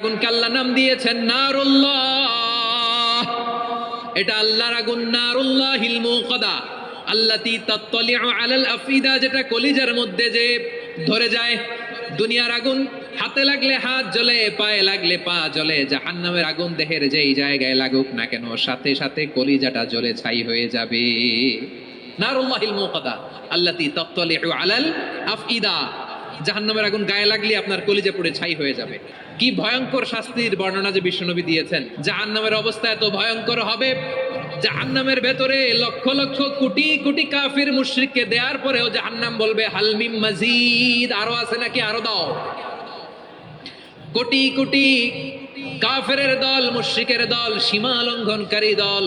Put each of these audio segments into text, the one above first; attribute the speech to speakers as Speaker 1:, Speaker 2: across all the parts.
Speaker 1: আগুনকে আল্লাহ নাম দিয়েছেন, নারুল্লাহ। এটা আল্লাহর আগুন নারুল্লাহ হিলমু কদা আল্লাতি তাত্তলিউ আলাল আফিদা যেটা কলিজার মধ্যে যে ধরে যায়। দুনিয়ার আগুন, হাতে লাগলে হাত জ্বলে, পায়ে লাগলে পা জ্বলে। জাহান্নামের আগুন দেহের যেই জায়গায় লাগুক না কেন, সাথে সাথে কলিজাটা জ্বলে ছাই হয়ে যাবে। নারুল্লাহিল মুকাদা আল্লাতি তাত্তলিউ আলাল আফইদা। জাহান্নামের আগুন গায়ে লাগলে আপনার কলিজা পুড়ে ছাই হয়ে যাবে। কি ভয়ঙ্কর শাস্তির বর্ণনা যে বিশ্বনবী দিয়েছেন। জাহান্নামের অবস্থা এত ভয়ঙ্কর হবে, জাহান্নামের ভেতরে লক্ষ লক্ষ কোটি কোটি কাফির মুশরিককে দেওয়ার পরেও জাহান্নাম বলবে হালমিম মাজিদ। আরও আছে নাকি? আরও দাও। কোটি কোটি কাফেরের দল, মুশরিকের দল, সীমা লঙ্ঘনকারী দল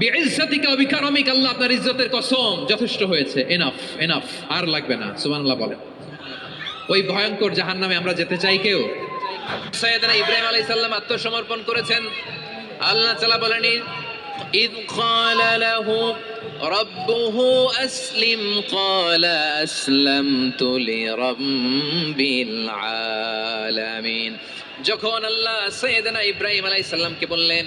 Speaker 1: বিইজ্জাতিকা ওয়া বিকারমিক আল্লাহ আপনার ইজ্জতের কসম যথেষ্ট হয়েছে এনাফ এনাফ আর লাগবে না সুবহানাল্লাহ বলেন ওই ভয়ঙ্কর জাহান্নামে আমরা যেতে চাই কেউ সৈয়দনা ইব্রাহিম আলাইহিস সালাম আত্মসমর্পণ করেছেন আল্লাহ তাআলা বলেন
Speaker 2: إذ قال له ربه أسلم قال أسلمت لرب العالمين
Speaker 1: যখন আল্লাহ সৈয়দনা ইব্রাহিম আলাইহিস সালামকে বললেন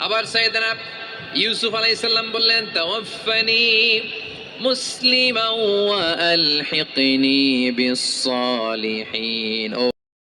Speaker 1: আবার সৈয়দনা ইউসুফ আলাইসাল্লাম বললেন তাওয়াফানি
Speaker 2: মুসলিমা ওয়া আলহিকনি বিস সালিহিন